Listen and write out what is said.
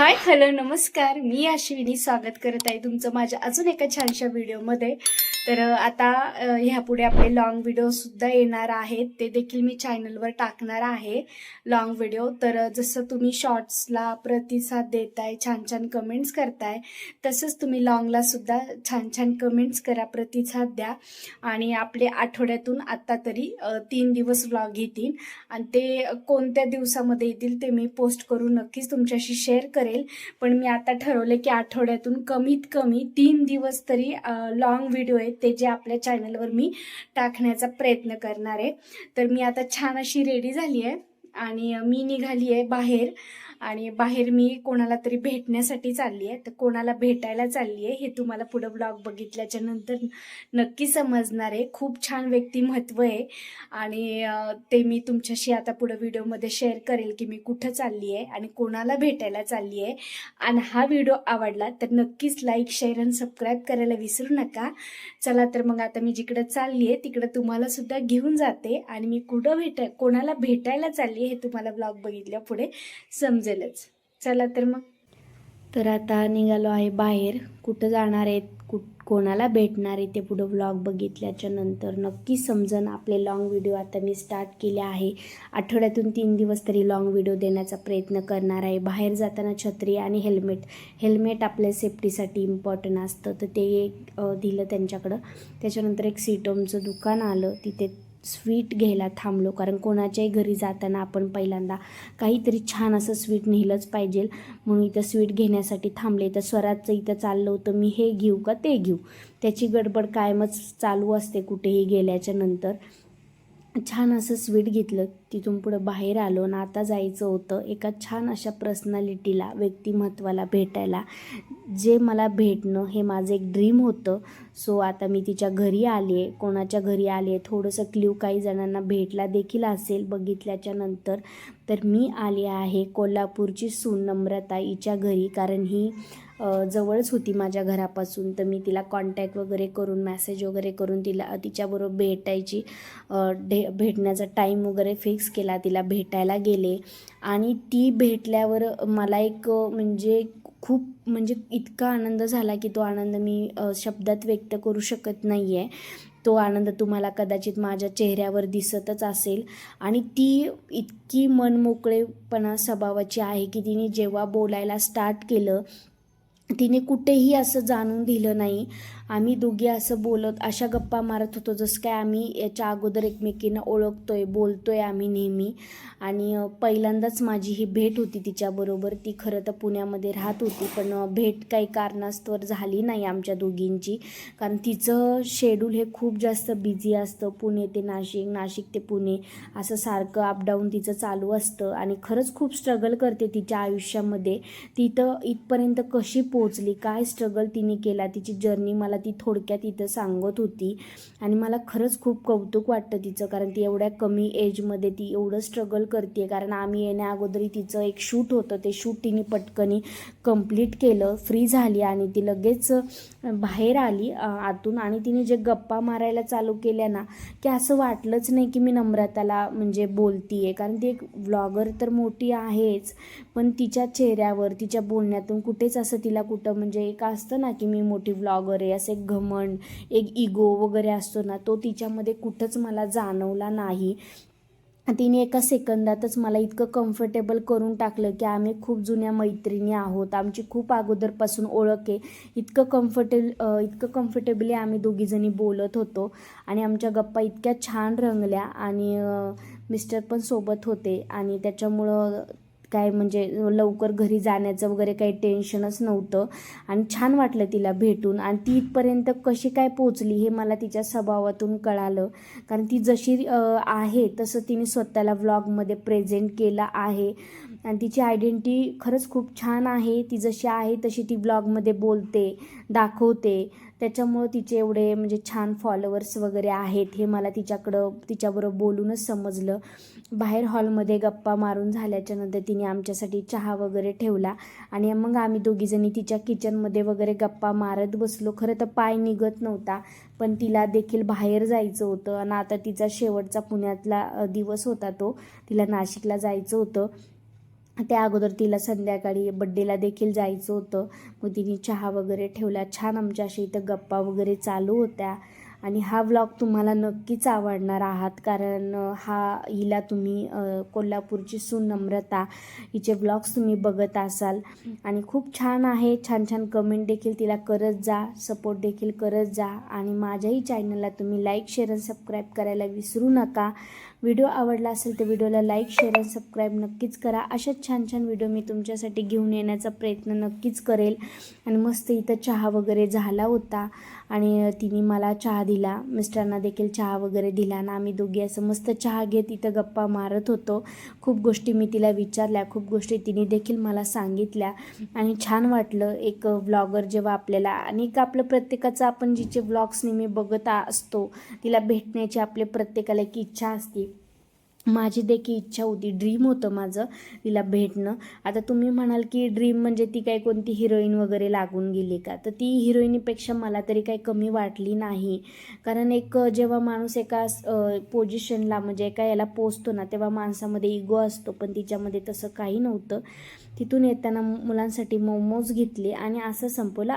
Hi hello नमस्कार. मी अश्विनी स्वागत करत आहे तुमचं माझ्या अजून एका छानशा व्हिडिओमध्ये. तर आता ह्यापुढे आपले लॉंग व्हिडिओसुद्धा येणार आहेत. ते देखील मी चॅनलवर टाकणार आहे लॉंग व्हिडिओ तर जसं तुम्ही शॉर्ट्सला प्रतिसाद देताय छान छान कमेंट्स करताय तसंच तुम्ही लॉंगला सुद्धा छान छान कमेंट्स करा प्रतिसाद द्या. आणि आपले आठवड्यातून आत्ता तरी तीन दिवस व्लॉग येतील. आणि ते कोणत्या दिवसामध्ये येतील ते मी पोस्ट करून नक्कीच तुमच्याशी शेअर करेल. पण मी आता ठरवले की आठवड्यातून कमीत कमी तीन दिवस तरी लॉंग व्हिडिओ आहेत. ते जे आपल्या चॅनलवर मी टाकण्याचा प्रयत्न करणार आहे. तर मी आता छान अशी रेडी झाली आहे आणि मी निघाली आहे बाहेर. आणि बाहेर मी कोणाला तरी भेटण्यासाठी चालली आहे तर कोणाला भेटायला चालली आहे हे तुम्हाला पुढं ब्लॉग बघितल्याच्या नंतर नक्की समजणार आहे. खूप छान व्यक्तिमत्व आहे. आणि ते मी तुमच्याशी आता पुढं व्हिडिओमध्ये शेअर करेल की मी कुठं चालली आहे आणि कोणाला भेटायला चालली आहे. आणि हा व्हिडिओ आवडला तर नक्कीच लाईक शेअर आणि सबस्क्राईब करायला विसरू नका. चला तर मग आता मी जिकडं चालली आहे तिकडं तुम्हाला सुद्धा घेऊन जाते. आणि मी कुठं भेट कोणाला भेटायला चालली आहे हे तुम्हाला ब्लॉग बघितल्या पुढे समजेल. समजेलच चला तर मग. तर आता निघालो आहे बाहेर. कुठं जाणार आहेत कुठ कोणाला भेटणार आहे ते पुढं व्लॉग बघितल्याच्या नंतर नक्की समजन. आपले लॉंग व्हिडिओ आता मी स्टार्ट केले आहे. आठवड्यातून तीन दिवस तरी लॉंग व्हिडिओ देण्याचा प्रयत्न करणार आहे. बाहेर जाताना छत्री आणि हेल्मेट हेल्मेट आपल्या सेफ्टीसाठी इम्पॉर्टंट असतं. तर ते दिलं त्यांच्याकडं. त्याच्यानंतर एक सीटोमचं दुकान आलं. तिथे स्वीट घ्यायला थांबलो. कारण कोणाच्याही घरी जाताना आपण पहिल्यांदा काहीतरी छान असं स्वीट नेलंच पाहिजे. म्हणून इथं स्वीट घेण्यासाठी थांबले. तर स्वराजचं इथं चाललं होतं. मी हे घेऊ का ते घेऊ? त्याची गडबड कायमच चालू असते कुठेही गेल्याच्यानंतर. छान असं स्वीट घेतलं तिथून पुढं बाहेर आलो आणि आता जायचं होतं एका छान अशा पर्सनॅलिटीला व्यक्तिमत्वाला भेटायला. जे मला भेटणं हे माझं एक ड्रीम होतं. सो आता मी तिच्या घरी आली आहे. कोणाच्या घरी आली आहे? थोडंसं क्ल्यू काही जणांना भेटला देखील असेल बघितल्याच्या नंतर. तर मी आली आहे कोल्हापूरची सून नम्रता हिच्या घरी. कारण ही जवळच होती माझ्या घरापासून. तर मी तिला कॉन्टॅक्ट वगैरे करून मॅसेज वगैरे करून तिला तिच्याबरोबर भेटायची डे भेटण्याचा टाईम वगैरे फिक्स केला. तिला भेटायला गेले. आणि ती भेटल्यावर मला एक म्हणजे खूप म्हणजे इतका आनंद झाला की तो आनंद मी शब्दात व्यक्त करू शकत नाही आहे तो आनंद तुम्हाला कदाचित माझ्या चेहऱ्यावर दिसतच असेल. आणि ती इतकी मनमोकळेपणा स्वभावाची आहे की तिने जेव्हा बोलायला स्टार्ट केलं तिने कुठेही असं जाणून दिलं नाही. आम्ही दोघी असं बोलत अशा गप्पा मारत होतो जसं काय आम्ही याच्या अगोदर एकमेकींना ओळखतो आहे बोलतो आहे आम्ही नेहमी. आणि पहिल्यांदाच माझी ही भेट होती तिच्याबरोबर. ती खरं तर पुण्यामध्ये राहत होती पण भेट काही कारणास्तव झाली नाही आमच्या दोघींची. कारण तिचं शेड्यूल हे खूप जास्त बिझी असतं. पुणे ते नाशिक नाशिक ते पुणे. असं सारखं अपडाऊन तिचं चालू असतं. आणि खरंच खूप स्ट्रगल करते तिच्या आयुष्यामध्ये. ती तर इथपर्यंत कशी पोचली काय स्ट्रगल तिने केला तिची जर्नी मला ती थोडक्यात इथं सांगत होती. आणि मला खरंच खूप कौतुक वाटतं तिचं कारण ती एवढ्या कमी एजमध्ये ती एवढं स्ट्रगल करते कारण आम्ही येण्या अगोदरी तिचं एक शूट होतं. ते शूट तिने पटकनी कंप्लीट केलं फ्री झाली आणि ती लगेच बाहेर आली आतून. आणि तिने जे गप्पा मारायला चालू केल्या ना की असं वाटलंच नाही की मी नम्रताला म्हणजे बोलतीये. कारण ती एक व्लॉगर तर मोठी आहेच. पण तिच्या चेहऱ्यावर तिच्या बोलण्यातून कुठेच असं तिला कुठं म्हणजे एक असतं ना की मी मोठी व्लॉगर आहे असं एक घमंड एक इगो वगैरे असतो ना तो तिच्यामध्ये कुठंच मला जाणवला नाही. तिने एका सेकंदातच मला इतकं कम्फर्टेबल करून टाकलं की आम्ही खूप जुन्या मैत्रिणी आहोत आमची खूप अगोदरपासून ओळख आहे. इतकं कम्फर्टेबल इतकं कम्फर्टेबली आम्ही दोघीजणी बोलत होतो आणि आमच्या गप्पा इतक्या छान रंगल्या आणि मिस्टर पण सोबत होते आणि त्याच्यामुळं काय म्हणजे लवकर घरी जाण्याचं वगैरे काही टेन्शनच नव्हतं. आणि छान वाटलं तिला भेटून. आणि ती इथपर्यंत कशी काय पोचली हे मला तिच्या स्वभावातून कळालं. कारण ती जशी आहे तसं तिने स्वतःला व्लॉगमध्ये प्रेझेंट केलं आहे. आणि तिची आयडेंटिटी खरंच खूप छान आहे. ती जशी आहे तशी ती ब्लॉगमध्ये बोलते दाखवते. त्याच्यामुळं तिचे एवढे म्हणजे छान फॉलोअर्स वगैरे आहेत हे मला तिच्याकडं तिच्याबरोबर बोलूनच समजलं. बाहेर हॉलमध्ये गप्पा मारून झाल्याच्यानंतर तिने आमच्यासाठी चहा वगैरे ठेवला आणि मग आम्ही दोघीजणी तिच्या किचनमध्ये वगैरे गप्पा मारत बसलो. खरं तर पाय निघत नव्हता पण तिला देखील बाहेर जायचं होतं. आणि आता तिचा शेवटचा पुण्यातला दिवस होता तो. तिला नाशिकला जायचं होतं. त्या अगोदर तिला संध्याकाळी बड्डेला देखील जायचं होतं. मग तिने चहा वगैरे ठेवला. छान आमच्याशी इथं गप्पा वगैरे चालू होत्या. आणि हा व्लॉग तुम्हाला नक्कीच आवडणार आहात. कारण हा हिला तुम्ही कोल्हापूरची सुनम्रता हिचे व्लॉग्स तुम्ही बघत असाल. आणि खूप छान आहे. छान छान कमेंट देखील तिला करत जा. सपोर्ट देखील करत जा. आणि माझ्याही चॅनलला तुम्ही लाईक शेअर आणि सबस्क्राईब करायला विसरू नका. व्हिडिओ आवडला असेल तर व्हिडिओला लाईक शेअर आणि सबस्क्राईब नक्कीच करा. अशाच छान छान व्हिडिओ मी तुमच्यासाठी घेऊन येण्याचा प्रयत्न नक्कीच करेल. आणि मस्त इथं चहा वगैरे झाला होता आणि तिने मला चहा दिला. मिस्टरांना देखील चहा वगैरे दिला आणि आम्ही दोघी असं मस्त चहा घेत इथं गप्पा मारत होतो. खूप गोष्टी मी तिला विचारल्या. खूप गोष्टी तिने देखील मला सांगितल्या. आणि छान वाटलं. एक व्लॉगर जेव्हा आपल्याला आणि आपलं प्रत्येकाचं आपण जिचे व्लॉग्स नेहमी बघत असतो तिला भेटण्याची आपले प्रत्येकाला एक इच्छा असते. माझी देखील इच्छा होती. ड्रीम होतं माझं तिला भेटणं. आता तुम्ही म्हणाल की ड्रीम म्हणजे ती काही कोणती हिरोईन वगैरे लागून गेली का? तर ती हिरोईनीपेक्षा मला तरी काही कमी वाटली नाही. कारण एक जेव्हा माणूस एका पोझिशनला म्हणजे एका याला पोचतो ना तेव्हा माणसामध्ये इगो असतो. पण तिच्यामध्ये तसं काही नव्हतं. तिथून येताना मुलांसाठी मोमोज घेतले आणि असं संपवलं.